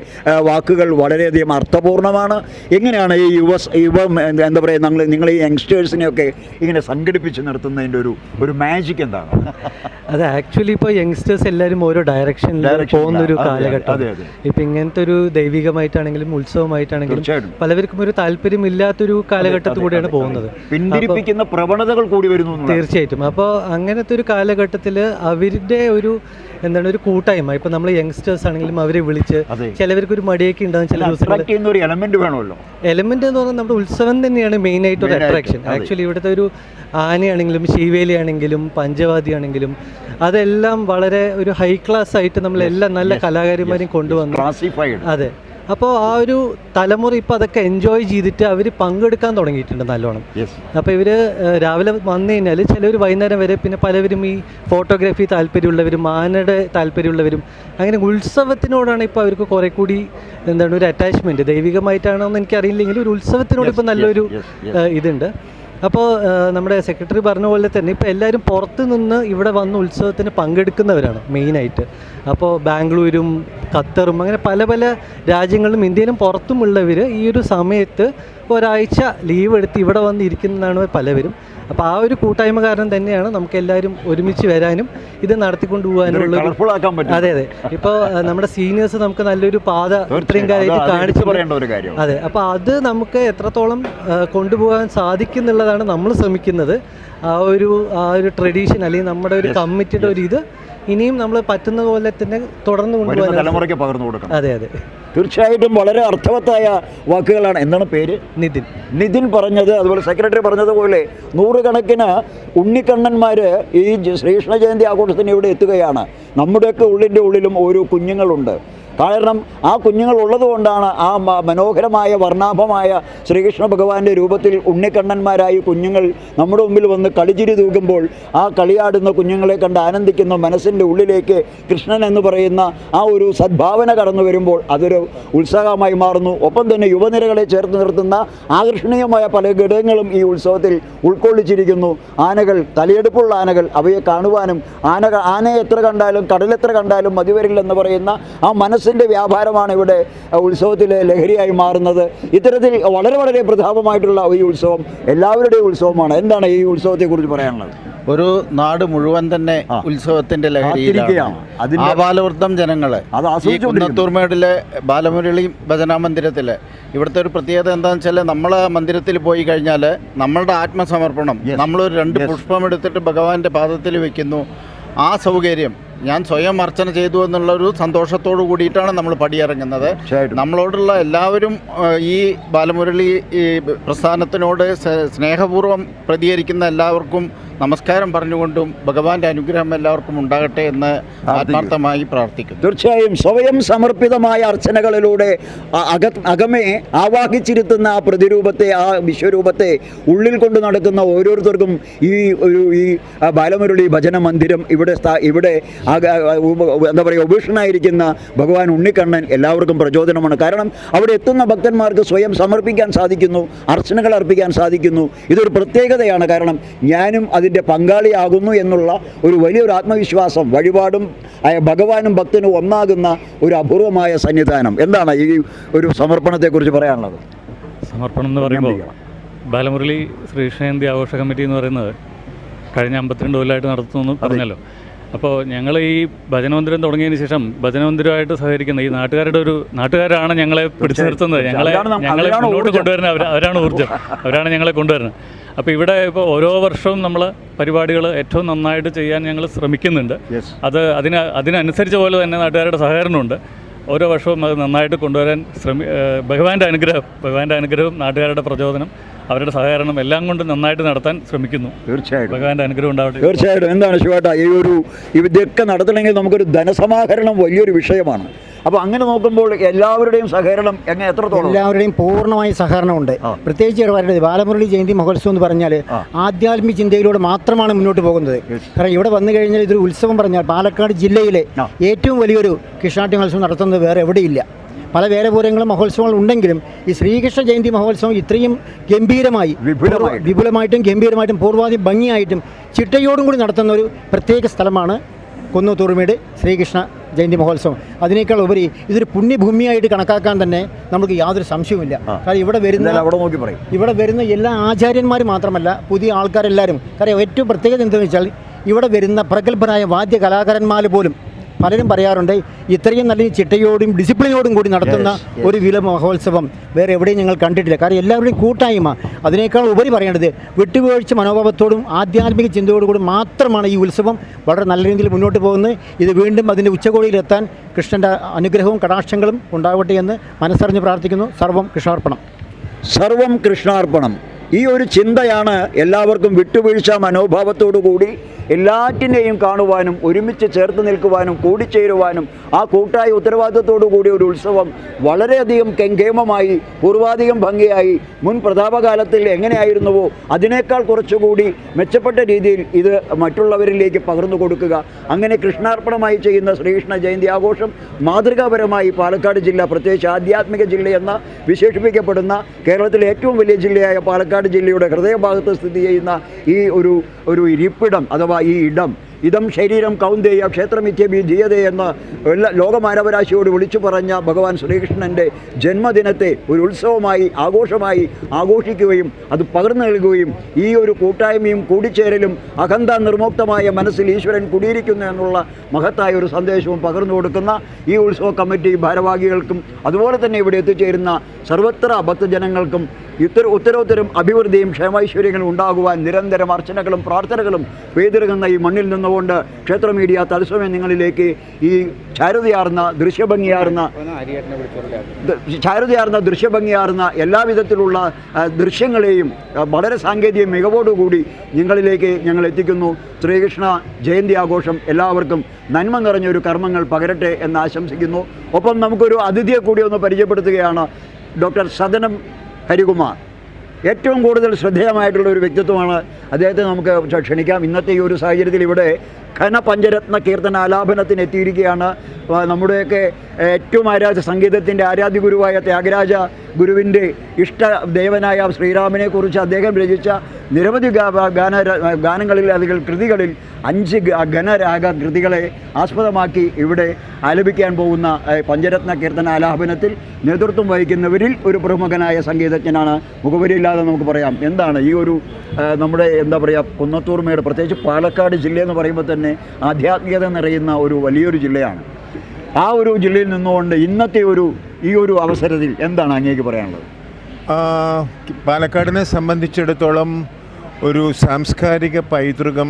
വാക്കുകൾ വളരെയധികം അർത്ഥപൂർണമാണ് എങ്ങനെയാണ് ഈ യുവ യുവ എന്താ എന്താ പറയുക നിങ്ങൾ നിങ്ങൾ ഈ യങ്സ്റ്റേഴ്സിനെയൊക്കെ ഇങ്ങനെ സംഘടിപ്പിച്ച് നിർത്തുന്നതിന്റെ ഒരു ഒരു മാജിക് എന്താണ്? അത് ആക്ച്വലി ഇപ്പോൾ യങ്സ്റ്റേഴ്സ് എല്ലാവരും ഓരോ ഡയറക്ഷനിൽ പോകുന്ന ഒരു കാലഘട്ടം. ഇപ്പൊ ഇങ്ങനത്തെ ഒരു ദൈവികമായിട്ടാണെങ്കിലും ഉത്സവമായിട്ടാണെങ്കിലും. പലവർക്കും ഒരു താല്പര്യമില്ലാത്തൊരു കാലഘട്ടത്തിൽ കൂടിയാണ് പോകുന്നത്. പിന്തിരിപ്പിക്കുന്ന പ്രവണതകൾ കൂടി വരുന്നു തീർച്ചയായിട്ടും. അപ്പോൾ അങ്ങനത്തെ ഒരു കാലഘട്ടത്തിൽ അവരുടെ ഒരു എന്താണ് ഒരു കൂട്ടായ്മ ഇപ്പൊ നമ്മൾ യങ്സ്റ്റേഴ്സ് ആണെങ്കിലും അവരെ വിളിച്ച് ചിലവർക്ക് ഒരു മടിയൊക്കെ ഉണ്ടാകും ചില ദിവസം എലമെന്റ് വേണമല്ലോ. എലമെന്റ് എന്ന് പറഞ്ഞാൽ നമ്മുടെ ഉത്സവം തന്നെയാണ് മെയിൻ ആയിട്ട് ഒരു അട്രാക്ഷൻ ആക്ച്വലി ഇവിടുത്തെ ഒരു ആനയാണെങ്കിലും ശീവേലി ആണെങ്കിലും പഞ്ചവാദി ആണെങ്കിലും അതെല്ലാം വളരെ ഒരു ഹൈ ക്ലാസ് ആയിട്ട് നമ്മൾ എല്ലാം നല്ല കലാകാരന്മാരെയും കൊണ്ടുവന്നു. ക്ലാസിഫൈഡ് അതെ. അപ്പോൾ ആ ഒരു തലമുറ ഇപ്പോൾ അതൊക്കെ എൻജോയ് ചെയ്തിട്ട് അവർ പങ്കെടുക്കാൻ തുടങ്ങിയിട്ടുണ്ട് നല്ലോണം. അപ്പോൾ ഇവർ രാവിലെ വന്നു കഴിഞ്ഞാൽ ചിലർ വൈകുന്നേരം വരെ പിന്നെ പലവരും ഈ ഫോട്ടോഗ്രാഫി താല്പര്യമുള്ളവരും ആനയുടെ താല്പര്യമുള്ളവരും അങ്ങനെ ഉത്സവത്തിനോടാണ് ഇപ്പോൾ അവർക്ക് കുറേ കൂടി എന്താണ് ഒരു അറ്റാച്ച്മെന്റ് ദൈവികമായിട്ടാണോ എന്ന് എനിക്കറിയില്ലെങ്കിൽ ഒരു ഉത്സവത്തിനോട് ഇപ്പോൾ നല്ലൊരു ഇതുണ്ട്. അപ്പോൾ നമ്മുടെ സെക്രട്ടറി പറഞ്ഞ പോലെ തന്നെ ഇപ്പോൾ എല്ലാവരും പുറത്ത് നിന്ന് ഇവിടെ വന്ന് ഉത്സവത്തിന് പങ്കെടുക്കുന്നവരാണ് മെയിനായിട്ട്. അപ്പോൾ ബാംഗ്ലൂരും ഖത്തറും അങ്ങനെ പല പല രാജ്യങ്ങളിലും ഇന്ത്യയിലും പുറത്തുമുള്ളവർ ഈ ഒരു സമയത്ത് ഒരാഴ്ച ലീവ് എടുത്ത് ഇവിടെ വന്ന് ഇരിക്കുന്നതാണ് പലവരും. അപ്പോൾ ആ ഒരു കൂട്ടായ്മ കാരണം തന്നെയാണ് നമുക്ക് എല്ലാവരും ഒരുമിച്ച് വരാനും ഇത് നടത്തിക്കൊണ്ട് പോകാനുള്ള അതെ അതെ. ഇപ്പോൾ നമ്മുടെ സീനിയേഴ്സ് നമുക്ക് നല്ലൊരു പാത ഇത്രയും. കാര്യമായിട്ട് കാണിച്ചു പറയേണ്ട ഒരു കാര്യം. അതെ അപ്പോൾ അത് നമുക്ക് എത്രത്തോളം കൊണ്ടുപോകാൻ സാധിക്കും എന്നുള്ളതാണ് നമ്മൾ ശ്രമിക്കുന്നത്. ആ ഒരു ആ ഒരു ട്രഡീഷൻ അല്ലെങ്കിൽ നമ്മുടെ ഒരു കമ്മിറ്റിയുടെ ഒരു ഇത് ഇനിയും നമ്മൾ പറ്റുന്ന പോലെ തന്നെ തുടർന്ന് കൊണ്ടുപോകാൻ തലമുറയ്ക്ക് പകർന്നു കൊടുക്കണം. അതെ അതെ. തീർച്ചയായിട്ടും വളരെ അർത്ഥവത്തായ വാക്കുകളാണ്. എന്താണ് പേര്? നിതിൻ. നിതിൻ പറഞ്ഞത് അതുപോലെ സെക്രട്ടറി പറഞ്ഞതുപോലെ നൂറുകണക്കിന് ഉണ്ണിക്കണ്ണന്മാർ ഈ ശ്രീകൃഷ്ണ ജയന്തി ആഘോഷത്തിന് ഇവിടെ എത്തുകയാണ്. നമ്മുടെയൊക്കെ ഉള്ളിന്റെ ഉള്ളിലും ഓരോ കുഞ്ഞുങ്ങളുണ്ട്. കാരണം ആ കുഞ്ഞുങ്ങൾ ഉള്ളതുകൊണ്ടാണ് ആ മനോഹരമായ വർണാഭമായ ശ്രീകൃഷ്ണ ഭഗവാന്റെ രൂപത്തിൽ ഉണ്ണിക്കണ്ണന്മാരായി കുഞ്ഞുങ്ങൾ നമ്മുടെ മുമ്പിൽ വന്ന് കളിച്ചിരി തൂകുമ്പോൾ ആ കളിയാടുന്ന കുഞ്ഞുങ്ങളെ കണ്ട് ആനന്ദിക്കുന്ന. മനസ്സിന്റെ ഉള്ളിലേക്ക് കൃഷ്ണൻ എന്ന് പറയുന്ന ആ ഒരു സദ്ഭാവന കടന്നു വരുമ്പോൾ അതൊരു ഉത്സാഹമായി മാറുന്നു. ഒപ്പം തന്നെ യുവനിരകളെ ചേർത്ത് നിർത്തുന്ന ആകർഷണീയമായ പല ഘടകങ്ങളും ഈ ഉത്സവത്തിൽ ഉൾക്കൊള്ളിച്ചിരിക്കുന്നു. ആനകൾ തലയെടുപ്പുള്ള ആനകൾ അവയെ കാണുവാനും ആന ആനയെ എത്ര കണ്ടാലും കടലെത്ര കണ്ടാലും മതിവരില്ലെന്ന് പറയുന്ന ആ മനസ്സിന്റെ വ്യാപാരമാണ് ഇവിടെ ഉത്സവത്തിൽ ലഹരിയായി മാറുന്നത്. ഇത്തരത്തിൽ വളരെ വളരെ പ്രതാപമായിട്ടുള്ള ഈ ഉത്സവം എല്ലാവരുടെയും ഉത്സവമാണ്. എന്താണ് ഈ ഉത്സവത്തെ കുറിച്ച് പറയാനുള്ളത്? ഒരു നാട് മുഴുവൻ തന്നെ ഉത്സവത്തിന്റെ. ലഹരിയിലാണ്. അതിന്റെ- ആബാലവൃദ്ധം ജനങ്ങൾ. ഈ കുന്നത്തൂർമേടിലെ ബാലമുരളി ഭജനാ മന്ദിരത്തിൽ ഇവിടുത്തെ ഒരു പ്രത്യേകത എന്താണെന്ന് വെച്ചാൽ നമ്മൾ ആ മന്ദിരത്തിൽ പോയി കഴിഞ്ഞാൽ നമ്മളുടെ ആത്മസമർപ്പണം. നമ്മളൊരു രണ്ട്. പുഷ്പം എടുത്തിട്ട് ഭഗവാന്റെ പാദത്തിൽ വെക്കുന്നു. ആ സൗകര്യം ഞാൻ സ്വയം അർച്ചന ചെയ്തു എന്നുള്ള ഒരു സന്തോഷത്തോടു കൂടിയിട്ടാണ് നമ്മൾ പടിയിറങ്ങുന്നത്. നമ്മളോടുള്ള എല്ലാവരും ഈ ബാലമുരളി ഈ പ്രസ്ഥാനത്തിനോട് സ്നേഹപൂർവം പ്രതികരിക്കുന്ന എല്ലാവർക്കും നമസ്കാരം പറഞ്ഞുകൊണ്ടും ഭഗവാന്റെ അനുഗ്രഹം എല്ലാവർക്കും ഉണ്ടാകട്ടെ എന്ന് ആത്മാർത്ഥമായി പ്രാർത്ഥിക്കും തീർച്ചയായും സ്വയം സമർപ്പിതമായ അർച്ചനകളിലൂടെ അക അകമേ ആവാഹിച്ചിരുത്തുന്ന ആ പ്രതിരൂപത്തെ ആ വിശ്വരൂപത്തെ ഉള്ളിൽ കൊണ്ട് നടക്കുന്ന ഓരോരുത്തർക്കും ഈ ഒരു ഈ ബാലമുരളി ഭജന മന്ദിരം ഇവിടെ ഇവിടെ എന്താ പറയുക ഉപേക്ഷനായിരിക്കുന്ന ഭഗവാൻ ഉണ്ണിക്കണ്ണൻ എല്ലാവർക്കും പ്രചോദനമാണ്. കാരണം അവിടെ എത്തുന്ന ഭക്തന്മാർക്ക് സ്വയം സമർപ്പിക്കാൻ സാധിക്കുന്നു അർച്ചനകൾ അർപ്പിക്കാൻ സാധിക്കുന്നു. ഇതൊരു പ്രത്യേകതയാണ്. കാരണം ഞാനും അതിന്റെ പങ്കാളിയാകുന്നു എന്നുള്ള ഒരു വലിയൊരു ആത്മവിശ്വാസം വഴിപാടും ഭഗവാനും ഭക്തനും ഒന്നാകുന്ന ഒരു അപൂർവമായ സന്നിധാനം. എന്താണ് ഈ ഒരു സമർപ്പണത്തെക്കുറിച്ച് പറയാനുള്ളത്? സമർപ്പണം എന്ന് പറയുമ്പോൾ ബാലമുരളി ശ്രീകൃഷ്ണയന്തി ആഘോഷ കമ്മിറ്റി എന്ന് പറയുന്നത് കഴിഞ്ഞ അമ്പത്തിരണ്ട് കൊല്ലമായിട്ട് നടത്തുന്നു പറഞ്ഞല്ലോ. അപ്പോൾ ഞങ്ങൾ ഈ ഭജനമന്ദിരം തുടങ്ങിയതിന് ശേഷം ഭജനമന്ദിരമായിട്ട് സഹകരിക്കുന്ന ഈ നാട്ടുകാരുടെ ഒരു നാട്ടുകാരാണ് ഞങ്ങളെ പിടിച്ചു നിർത്തുന്നത്. ഞങ്ങളെ ഞങ്ങളെ മുന്നോട്ട് കൊണ്ടുവരുന്നത് അവർ അവരാണ് ഊർജം. അവരാണ് ഞങ്ങളെ കൊണ്ടുവരുന്നത്. അപ്പോൾ ഇവിടെ ഇപ്പോൾ ഓരോ വർഷവും നമ്മൾ പരിപാടികൾ ഏറ്റവും നന്നായിട്ട് ചെയ്യാൻ ഞങ്ങൾ ശ്രമിക്കുന്നുണ്ട്. അത് അതിന് അതിനനുസരിച്ച പോലെ തന്നെ നാട്ടുകാരുടെ സഹകരണമുണ്ട്. ഓരോ വർഷവും അത് നന്നായിട്ട് കൊണ്ടുവരാൻ ശ്രമി ഭഗവാന്റെ അനുഗ്രഹം ഭഗവാന്റെ അനുഗ്രഹവും നാട്ടുകാരുടെ പ്രചോദനം. അവരുടെ സഹകരണം എല്ലാം കൊണ്ട് നന്നായിട്ട് നടത്താൻ ശ്രമിക്കുന്നു. തീർച്ചയായിട്ടും. ഭഗവാന്റെ അനുഗ്രഹം ഉണ്ടാവട്ടെ. തീർച്ചയായിട്ടും. എന്താണ് ശിവേട്ട? ഈ ഒരു ഇതൊക്കെ നടത്തണമെങ്കിൽ നമുക്കൊരു ധനസമാഹരണം വലിയൊരു വിഷയമാണ്. അപ്പോൾ അങ്ങനെ നോക്കുമ്പോൾ എല്ലാവരുടെയും സഹകരണം എങ്ങനെ എത്രത്തോളം? എല്ലാവരുടെയും പൂർണമായി സഹകരണമുണ്ട്. പ്രത്യേകിച്ച് ഇവിടെ പറയുന്നത് ബാലമുരളി ജയന്തി മഹോത്സവം എന്ന് പറഞ്ഞാൽ. ആധ്യാത്മിക ചിന്തയിലൂടെ മാത്രമാണ് മുന്നോട്ട് പോകുന്നത്. കാരണം ഇവിടെ വന്നു കഴിഞ്ഞാൽ ഇതൊരു ഉത്സവം പറഞ്ഞാൽ പാലക്കാട് ജില്ലയിലെ ഏറ്റവും വലിയൊരു കൃഷ്ണാട്ടി മത്സവം നടത്തുന്നത് വേറെ എവിടെയില്ല. പല വേലപൂരങ്ങളും മഹോത്സവങ്ങളും ഉണ്ടെങ്കിലും ഈ ശ്രീകൃഷ്ണ ജയന്തി മഹോത്സവം ഇത്രയും ഗംഭീരമായി വിപുലമായിട്ടും ഗംഭീരമായിട്ടും പൂർവാധി ഭംഗിയായിട്ടും ചിട്ടയോടും കൂടി നടത്തുന്ന ഒരു പ്രത്യേക സ്ഥലമാണ് കുന്നത്തൂർമേട് ശ്രീകൃഷ്ണ ജയന്തി മഹോത്സവം. അതിനേക്കാൾ ഉപരി ഇതൊരു പുണ്യഭൂമിയായിട്ട് കണക്കാക്കാൻ തന്നെ നമുക്ക് യാതൊരു സംശയവുമില്ല. കാരണം ഇവിടെ വരുന്ന അവിടെ നോക്കി പറയും. ഇവിടെ വരുന്ന എല്ലാ ആചാര്യന്മാർ മാത്രമല്ല പുതിയ ആൾക്കാരെല്ലാവരും കാരണം ഏറ്റവും പ്രത്യേകത എന്താണെന്ന് വെച്ചാൽ ഇവിടെ വരുന്ന പ്രഗത്ഭരായ വാദ്യ കലാകാരന്മാർ പോലും പലരും പറയാറുണ്ട് ഇത്രയും നല്ല ചിട്ടയോടും ഡിസിപ്ലിനോടും കൂടി നടത്തുന്ന. ഒരു വില മഹോത്സവം വേറെ എവിടെയും ഞങ്ങൾ കണ്ടിട്ടില്ല. കാരണം എല്ലാവരുടെയും കൂട്ടായ്മ. അതിനേക്കാൾ ഉപരി പറയേണ്ടത് വിട്ടുവീഴ്ച മനോഭാവത്തോടും ആധ്യാത്മിക ചിന്തയോടും കൂടി മാത്രമാണ് ഈ ഉത്സവം വളരെ നല്ല രീതിയിൽ മുന്നോട്ട് പോകുന്നത്. ഇത് വീണ്ടും അതിന്റെ ഉച്ചകോടിയിലെത്താൻ കൃഷ്ണന്റെ അനുഗ്രഹവും കടാക്ഷങ്ങളും ഉണ്ടാവട്ടെ എന്ന് മനസ്സറിഞ്ഞ് പ്രാർത്ഥിക്കുന്നു. സർവം കൃഷ്ണാർപ്പണം. സർവം കൃഷ്ണാർപ്പണം. ഈ ഒരു ചിന്തയാണ് എല്ലാവർക്കും വിട്ടുവീഴ്ച മനോഭാവത്തോടു കൂടി എല്ലാറ്റിനെയും കാണുവാനും ഒരുമിച്ച് ചേർത്ത് നിൽക്കുവാനും കൂടിച്ചേരുവാനും ആ കൂട്ടായ ഉത്തരവാദിത്തത്തോടു കൂടി ഒരു ഉത്സവം വളരെയധികം കെങ്കേമമായി പൂർവാധികം ഭംഗിയായി മുൻ പ്രതാപകാലത്തിൽ എങ്ങനെയായിരുന്നുവോ അതിനേക്കാൾ കുറച്ചുകൂടി മെച്ചപ്പെട്ട രീതിയിൽ ഇത് മറ്റുള്ളവരിലേക്ക് പകർന്നു കൊടുക്കുക. അങ്ങനെ കൃഷ്ണാർപ്പണമായി ചെയ്യുന്ന ശ്രീകൃഷ്ണ ജയന്തി ആഘോഷം മാതൃകാപരമായി പാലക്കാട് ജില്ല പ്രത്യേകിച്ച് ആധ്യാത്മിക ജില്ലയെന്ന് വിശേഷിപ്പിക്കപ്പെടുന്ന കേരളത്തിലെ ഏറ്റവും വലിയ ജില്ലയായ പാലക്കാട് ജില്ലയുടെ ഹൃദയഭാഗത്ത് സ്ഥിതി ചെയ്യുന്ന ഈ ഒരു ഒരു ഇരിപ്പിടം അഥവാ ഈ ഇടം ഇതം ശരീരം കൗന്ദേയ ക്ഷേത്രമിത്യഭി ധീയതേ എന്ന് എല്ലാ ലോകമാനവരാശിയോട് വിളിച്ചു പറഞ്ഞ ഭഗവാൻ ശ്രീകൃഷ്ണന്റെ ജന്മദിനത്തെ ഒരു ഉത്സവമായി ആഘോഷമായി ആഘോഷിക്കുകയും അത് പകർന്നു നൽകുകയും ഈ ഒരു കൂട്ടായ്മയും കൂടിച്ചേരലും അഹന്ത നിർമുക്തമായ മനസ്സിൽ ഈശ്വരൻ കുടിയിരിക്കുന്നു എന്നുള്ള മഹത്തായ ഒരു സന്ദേശവും പകർന്നു കൊടുക്കുന്ന ഈ ഉത്സവ കമ്മിറ്റി ഭാരവാഹികൾക്കും അതുപോലെ തന്നെ ഇവിടെ എത്തിച്ചേരുന്ന സർവത്ര ഭക്തജനങ്ങൾക്കും ഇത്തര ഉത്തരോത്തരം അഭിവൃദ്ധിയും ക്ഷേമൈശ്വര്യങ്ങളും ഉണ്ടാകുവാൻ നിരന്തരം അർച്ചനകളും പ്രാർത്ഥനകളും പെയ്തിറങ്ങുന്ന ഈ മണ്ണിൽ നിന്നുകൊണ്ട് ക്ഷേത്ര മീഡിയ തത്സമയം നിങ്ങളിലേക്ക് ഈ ചാരുതയാർന്ന ദൃശ്യഭംഗിയാർന്ന ചാരുതയാർന്ന ദൃശ്യഭംഗിയാർന്ന എല്ലാവിധത്തിലുള്ള ദൃശ്യങ്ങളെയും വളരെ സാങ്കേതിക മികവോടുകൂടി നിങ്ങളിലേക്ക് ഞങ്ങൾ എത്തിക്കുന്നു. ശ്രീകൃഷ്ണ ജയന്തി ആഘോഷം എല്ലാവർക്കും നന്മ നിറഞ്ഞൊരു കർമ്മങ്ങൾ പകരട്ടെ എന്ന് ആശംസിക്കുന്നു. ഒപ്പം നമുക്കൊരു അതിഥിയെ കൂടി ഒന്ന് പരിചയപ്പെടുത്തുകയാണ് ഡോക്ടർ സദനം ഹരികുമാർ. ഏറ്റവും കൂടുതൽ ശ്രദ്ധേയമായിട്ടുള്ള ഒരു വ്യക്തിത്വമാണ് അദ്ദേഹത്തെ നമുക്ക് ക്ഷണിക്കാം. ഇന്നത്തെ ഈ ഒരു സാഹചര്യത്തിൽ ഇവിടെ ഘന പഞ്ചരത്ന കീർത്തന ആലാപനത്തിന് എത്തിയിരിക്കുകയാണ് നമ്മുടെയൊക്കെ ഏറ്റവും ആരാജ സംഗീതത്തിന്റെ ആരാധ്യ ഗുരുവായ ത്യാഗരാജ ഗുരുവിന്റെ ഇഷ്ട ദേവനായ ശ്രീരാമനെ കുറിച്ച് അദ്ദേഹം രചിച്ച നിരവധി ഗാന ഗാനങ്ങളിൽ അതിൽ കൃതികളിൽ അഞ്ച് ഘനരാഗ കൃതികളെ ആസ്പദമാക്കി ഇവിടെ ആലപിക്കാൻ പോകുന്ന പഞ്ചരത്ന കീർത്തന ആലാപനത്തിൽ നേതൃത്വം വഹിക്കുന്നവരിൽ ഒരു പ്രമുഖനായ സംഗീതജ്ഞനാണ്. മുഖപരിയില്ലാതെ നമുക്ക് പറയാം. എന്താണ് ഈ ഒരു നമ്മുടെ എന്താ പറയുക കുന്നത്തൂർമേട് പ്രത്യേകിച്ച് പാലക്കാട് ജില്ലയെന്ന് പറയുമ്പോൾ തന്നെ ആധ്യാത്മികത നിറയുന്ന ഒരു വലിയൊരു ജില്ലയാണ്. ആ ഒരു ജില്ലയിൽ നിന്നുകൊണ്ട് ഇന്നത്തെ ഒരു ഈ ഒരു അവസരത്തിൽ എന്താണ് അങ്ങേക്ക് പറയാനുള്ളത്? പാലക്കാടിനെ സംബന്ധിച്ചിടത്തോളം ഒരു സാംസ്കാരിക പൈതൃകം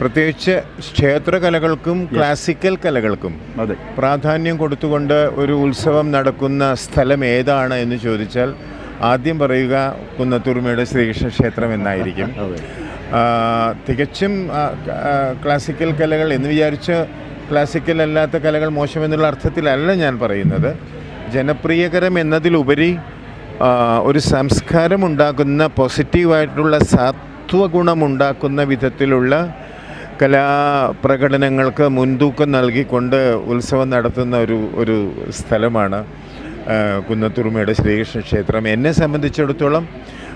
പ്രത്യേകിച്ച് ക്ഷേത്രകലകൾക്കും ക്ലാസിക്കൽ കലകൾക്കും അതെ. പ്രാധാന്യം കൊടുത്തുകൊണ്ട് ഒരു ഉത്സവം നടക്കുന്ന സ്ഥലം ഏതാണ് എന്ന് ചോദിച്ചാൽ ആദ്യം പറയുക കുന്നത്തൂർമയുടെ ശ്രീകൃഷ്ണ ക്ഷേത്രം എന്നായിരിക്കും. തികച്ചും ക്ലാസിക്കൽ കലകൾ എന്ന് വിചാരിച്ച് ക്ലാസിക്കൽ അല്ലാത്ത കലകൾ മോശമെന്നുള്ള അർത്ഥത്തിലല്ല ഞാൻ പറയുന്നത്. ജനപ്രിയകരം എന്നതിലുപരി ഒരു സംസ്കാരം ഉണ്ടാക്കുന്ന പോസിറ്റീവായിട്ടുള്ള സത്വഗുണമുണ്ടാക്കുന്ന വിധത്തിലുള്ള കലാപ്രകടനങ്ങൾക്ക് മുൻതൂക്കം നൽകിക്കൊണ്ട് ഉത്സവം നടത്തുന്ന ഒരു ഒരു സ്ഥലമാണ് കുന്നത്തുറുമയുടെ ശ്രീകൃഷ്ണ ക്ഷേത്രം. എന്നെ സംബന്ധിച്ചിടത്തോളം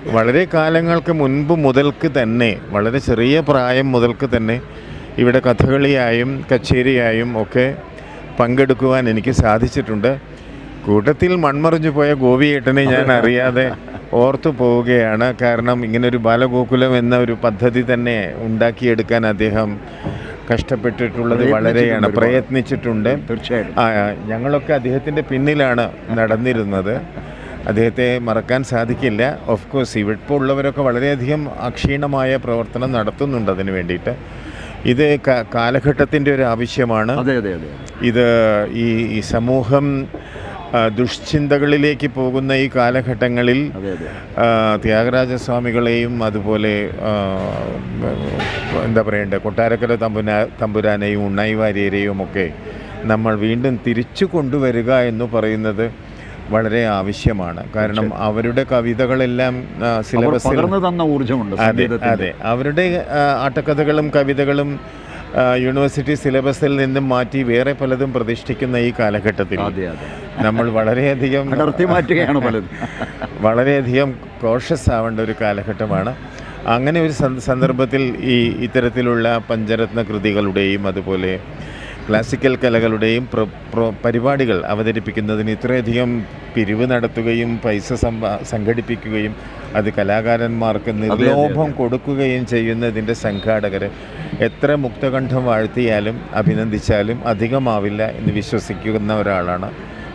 വളരെ കാലങ്ങൾക്ക് മുൻപ് മുതൽക്ക് തന്നെ വളരെ ചെറിയ പ്രായം മുതൽക്ക് തന്നെ ഇവിടെ കഥകളിയായും കച്ചേരിയായും ഒക്കെ പങ്കെടുക്കുവാൻ എനിക്ക് സാധിച്ചിട്ടുണ്ട്. കൂട്ടത്തിൽ മൺമറിഞ്ഞു പോയ ഗോപിയേട്ടനെ ഞാൻ അറിയാതെ ഓർത്തു പോവുകയാണ്. കാരണം ഇങ്ങനൊരു ബാലഗോകുലം എന്ന ഒരു പദ്ധതി തന്നെ ഉണ്ടാക്കിയെടുക്കാൻ അദ്ദേഹം കഷ്ടപ്പെട്ടിട്ടുള്ളത് വളരെയാണ് പ്രയത്നിച്ചിട്ടുണ്ട്. തീർച്ചയായിട്ടും. ആ, ഞങ്ങളൊക്കെ അദ്ദേഹത്തിന്റെ പിന്നിലാണ് നടന്നിരുന്നത്. അദ്ദേഹത്തെ മറക്കാൻ സാധിക്കില്ല. ഓഫ് കോഴ്സ് ഇപ്പോൾ ഉള്ളവരൊക്കെ വളരെയധികം അക്ഷീണമായ പ്രവർത്തനം നടത്തുന്നുണ്ട് അതിന് വേണ്ടിയിട്ട്. ഇത് കാലഘട്ടത്തിന്റെ ഒരു ആവശ്യമാണ്. ഇത് ഈ ഈ സമൂഹം ദുഷ്ചിന്തകളിലേക്ക് പോകുന്ന ഈ കാലഘട്ടങ്ങളിൽ ത്യാഗരാജസ്വാമികളെയും അതുപോലെ എന്താ പറയണ്ടേ കൊട്ടാരക്കര തമ്പുരാ തമ്പുരാനെയും ഉണ്ണായി വാര്യരെയും ഒക്കെ നമ്മൾ വീണ്ടും തിരിച്ചു കൊണ്ടുവരിക എന്ന് പറയുന്നത് വളരെ ആവശ്യമാണ്. കാരണം അവരുടെ കവിതകളെല്ലാം സിലബസിൽ തന്ന ഊർജമുണ്ട് അതെ അതെ. അവരുടെ ആട്ടക്കഥകളും കവിതകളും യൂണിവേഴ്സിറ്റി സിലബസിൽ നിന്നും മാറ്റി വേറെ പലതും പ്രതിഷ്ഠിക്കുന്ന ഈ കാലഘട്ടത്തിൽ നമ്മൾ വളരെയധികം മാറ്റുകയാണ് പലതും. വളരെയധികം കോഷ്യസ് ആവേണ്ട ഒരു കാലഘട്ടമാണ്. അങ്ങനെ ഒരു സന്ദർഭത്തിൽ ഈ ഇത്തരത്തിലുള്ള പഞ്ചരത്ന കൃതികളുടെയും അതുപോലെ ക്ലാസിക്കൽ കലകളുടെയും പ്ര പ്ര- പരിപാടികൾ അവതരിപ്പിക്കുന്നതിന് ഇത്രയധികം പിരിവ് നടത്തുകയും പൈസ സംഘടിപ്പിക്കുകയും അത് കലാകാരന്മാർക്ക് നിർലോഭം കൊടുക്കുകയും ചെയ്യുന്നതിന്റെ സംഘാടകർ എത്ര മുക്തകണ്ഠം വാഴ്ത്തിയാലും അഭിനന്ദിച്ചാലും അധികമാവില്ല എന്ന് വിശ്വസിക്കുന്ന ഒരാളാണ്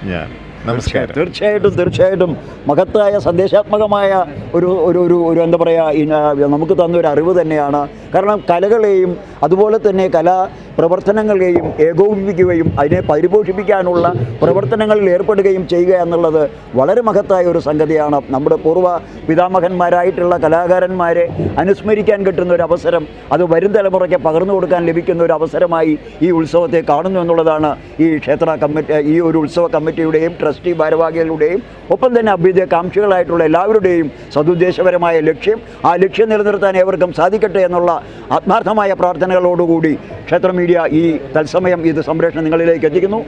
ഞാൻ. നമസ്കാരം. തീർച്ചയായിട്ടും തീർച്ചയായിട്ടും. മഹത്തായ സന്ദേശാത്മകമായ ഒരു ഒരു ഒരു ഒരു എന്താ പറയുക നമുക്ക് തന്ന ഒരു അറിവ് തന്നെയാണ്. കാരണം കലകളെയും അതുപോലെ തന്നെ കലാ പ്രവർത്തനങ്ങളെയും ഏകോപിപ്പിക്കുകയും അതിനെ പരിപോഷിപ്പിക്കാനുള്ള പ്രവർത്തനങ്ങളിൽ ഏർപ്പെടുകയും ചെയ്യുക എന്നുള്ളത് വളരെ മഹത്തായ ഒരു സംഗതിയാണ്. നമ്മുടെ പൂർവ പിതാമഹന്മാരായിട്ടുള്ള കലാകാരന്മാരെ അനുസ്മരിക്കാൻ കിട്ടുന്ന ഒരു അവസരം അത് വരും തലമുറയ്ക്ക് പകർന്നു കൊടുക്കാൻ ലഭിക്കുന്ന ഒരു അവസരമായി ഈ ഉത്സവത്തെ കാണുന്നു എന്നുള്ളതാണ് ഈ ക്ഷേത്ര കമ്മിറ്റി ഈ ഒരു ഉത്സവ കമ്മിറ്റിയുടെയും ട്രസ്റ്റി ഭാരവാഹികളുടെയും ഒപ്പം തന്നെ അഭ്യുദയകാംക്ഷികളായിട്ടുള്ള എല്ലാവരുടെയും സതുദ്ദേശപരമായ ലക്ഷ്യം ആ ലക്ഷ്യം നിലനിർത്താൻ ഏവർക്കും സാധിക്കട്ടെ എന്നുള്ള ആത്മാർത്ഥമായ പ്രാർത്ഥനകളോടുകൂടി ക്ഷേത്ര മീഡിയ ഈ തത്സമയം ഇത് സംപ്രേഷണം നിങ്ങളിലേക്ക് എത്തിക്കുന്നു.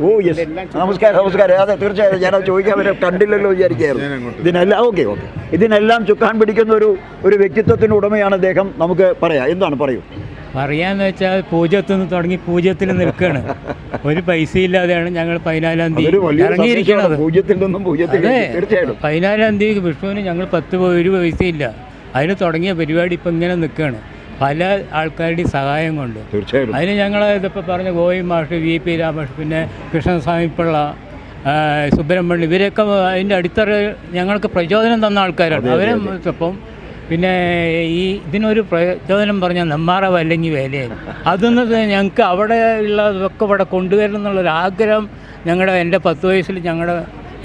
Oh yes. നമസ്കാരം നമസ്കാരം. അതെ തീർച്ചയായും. ഞാനത് ചോദിക്കാൻ വരെ കണ്ടില്ലല്ലോ വിചാരിക്കുകയായിരുന്നു. ഇതിനെല്ലാം ഓക്കെ ഓക്കെ. ഇതിനെല്ലാം ചുക്കാൻ പിടിക്കുന്ന ഒരു ഒരു വ്യക്തിത്വത്തിന്റെ ഉടമയാണ് അദ്ദേഹം. നമുക്ക് പറയാം. എന്താണ്? പറയൂ. പറയാന്ന് വെച്ചാൽ പൂജ്യത്തിൽ നിന്ന് തുടങ്ങി പൂജ്യത്തിൽ നിൽക്കുകയാണ് ഒരു പൈസ ഇല്ലാതെയാണ് ഞങ്ങൾ പതിനാലാം തീയതി ഇറങ്ങിയിരിക്കുന്നത് അതെ. പതിനാലാം തീയതി വിഷ്ണുവിന് ഞങ്ങൾ പത്ത് ഒരു പൈസ ഇല്ല അതിന് തുടങ്ങിയ പരിപാടി ഇപ്പം ഇങ്ങനെ നിൽക്കുകയാണ് പല ആൾക്കാരുടെയും സഹായം കൊണ്ട്. അതിന് ഞങ്ങൾ ഇതിപ്പോൾ പറഞ്ഞ ഗോവി മാഷ് വി പി രാമാഷ് പിന്നെ കൃഷ്ണസ്വാമി പിള്ള ആ, സുബ്രഹ്മണ്യം ഇവരൊക്കെ അതിന്റെ അടിത്തറ ഞങ്ങൾക്ക് പ്രചോദനം തന്ന ആൾക്കാരാണ്. അവരെ ഒപ്പം പിന്നെ ഈ ഇതിനൊരു പ്രചോദനം പറഞ്ഞാൽ നെമ്മാറ വല്ലെങ്കിൽ വേലയായി. അതൊന്ന് ഞങ്ങൾക്ക് അവിടെ ഉള്ളതൊക്കെ ഇവിടെ കൊണ്ടുവരണം എന്നുള്ളൊരു ആഗ്രഹം ഞങ്ങളുടെ എന്റെ പത്ത് വയസ്സിൽ ഞങ്ങളുടെ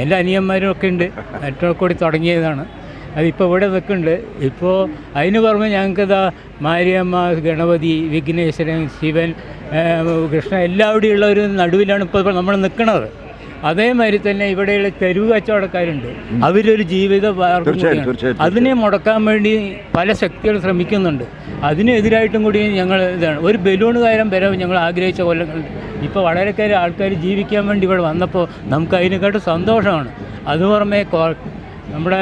എന്റെ അനിയന്മാരും ഒക്കെ ഉണ്ട്. ഏറ്റവും കൂടി തുടങ്ങിയതാണ്. അതിപ്പോൾ ഇവിടെ നിൽക്കുന്നുണ്ട്. ഇപ്പോൾ അതിന് പുറമെ ഞങ്ങൾക്ക് ഇതാ മാരിയമ്മ ഗണപതി വിഘ്നേശ്വരൻ ശിവൻ കൃഷ്ണൻ എല്ലാവിടെയും ഉള്ള ഒരു നടുവിലാണ് ഇപ്പോൾ നമ്മൾ നിൽക്കുന്നത് അതേമാതിരി തന്നെ ഇവിടെയുള്ള തെരുവ് കച്ചവടക്കാരുണ്ട്. അവരൊരു ജീവിത അതിനെ മുടക്കാൻ വേണ്ടി പല ശക്തികൾ ശ്രമിക്കുന്നുണ്ട്. അതിനെതിരായിട്ടും കൂടി ഞങ്ങൾ ഇതാണ്. ഒരു ബലൂണുകാരം വരെ ഞങ്ങൾ ആഗ്രഹിച്ച കൊല്ലങ്ങൾ ഇപ്പോൾ വളരെക്കാരെ ആൾക്കാർ ജീവിക്കാൻ വേണ്ടി ഇവിടെ വന്നപ്പോൾ നമുക്ക് അതിനെക്കാട്ടും സന്തോഷമാണ്. അത് പുറമെ നമ്മുടെ നമ്മുടെ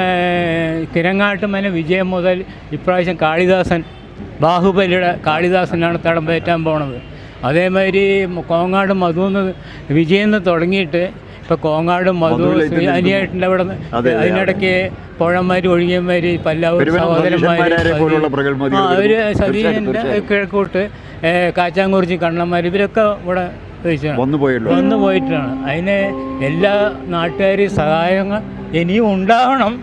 കിരങ്ങാട്ടുമന വിജയം മുതൽ ഇപ്രാവശ്യം കാളിദാസൻ ബാഹുബലിയുടെ കാളിദാസനാണ് തടം പേറ്റാൻ പോണത്. അതേമാതിരി കോങ്ങാട് മധുന്ന് വിജയെന്ന് തുടങ്ങിയിട്ട് ഇപ്പോൾ കോങ്ങാട് മധു അനിയായിട്ടുണ്ട് അവിടെ അതിനിടയ്ക്ക് പുഴന്മാര് ഒഴുകിയന്മാര് പല്ലാവൂർ സഹോദരന്മാര് അവർ സതീശന്റെ. കിഴക്കോട്ട് കാച്ചാങ്കുറിച്ചി കണ്ണന്മാർ ഇവരൊക്കെ ഇവിടെ വന്നു പോയിട്ടാണ്. അതിന് എല്ലാ നാട്ടുകാരെയും സഹായങ്ങൾ ഇനിയും ഉണ്ടാവണം.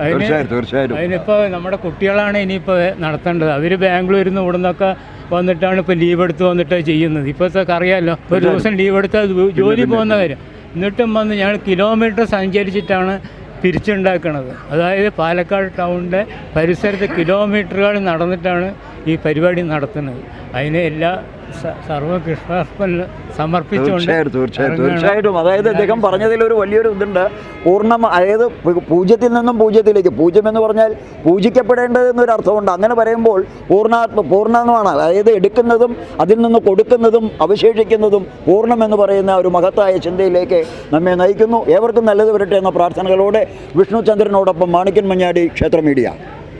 തീർച്ചയായും തീർച്ചയായും അതിനിപ്പോൾ നമ്മുടെ കുട്ടികളാണ് ഇനിയിപ്പോൾ നടത്തേണ്ടത്. അവർ ബാംഗ്ലൂരിൽ നിന്ന് ഇവിടെ നിന്നൊക്കെ വന്നിട്ടാണ് ഇപ്പോൾ ലീവ് എടുത്ത് വന്നിട്ട് ചെയ്യുന്നത്. ഇപ്പോഴത്തെ അറിയാമല്ലോ ഒരു ദിവസം ലീവ് എടുത്താൽ ജോലി പോകുന്ന കാര്യം. എന്നിട്ടും വന്ന് ഞങ്ങൾ കിലോമീറ്റർ സഞ്ചരിച്ചിട്ടാണ് പിരിച്ചുണ്ടാക്കുന്നത് അതായത് പാലക്കാട് ടൗണിന്റെ പരിസരത്ത് കിലോമീറ്ററുകൾ നടന്നിട്ടാണ് ഈ പരിപാടി നടത്തുന്നത്. അതിന് എല്ലാ സ- സർവകൃഷ്ണാർപ്പണ സമർപ്പിച്ചുകൊണ്ട് തീർച്ചയായിട്ടും തീർച്ചയായിട്ടും അതായത് അദ്ദേഹം പറഞ്ഞതിൽ ഒരു വലിയൊരു ഇതുണ്ട്. പൂർണം അതായത് പൂജ്യത്തിൽ നിന്നും പൂജ്യത്തിലേക്ക് പൂജ്യം എന്ന് പറഞ്ഞാൽ പൂജിക്കപ്പെടേണ്ടത് എന്നൊരു അർത്ഥമുണ്ട്. അങ്ങനെ പറയുമ്പോൾ പൂർണാത്മ പൂർണമാണ്. അതായത് എടുക്കുന്നതും അതിൽ നിന്ന് കൊടുക്കുന്നതും അവശേഷിക്കുന്നതും പൂർണം എന്ന് പറയുന്ന ഒരു മഹത്തായ ചിന്തയിലേക്ക് നമ്മെ നയിക്കുന്നു. ഏവർക്കും നല്ലത് വരട്ടെ എന്ന പ്രാർത്ഥനകളോടെ വിഷ്ണു ചന്ദ്രനോടൊപ്പം മാണിക്യൻ മഞ്ഞാടി ക്ഷേത്ര മീഡിയ.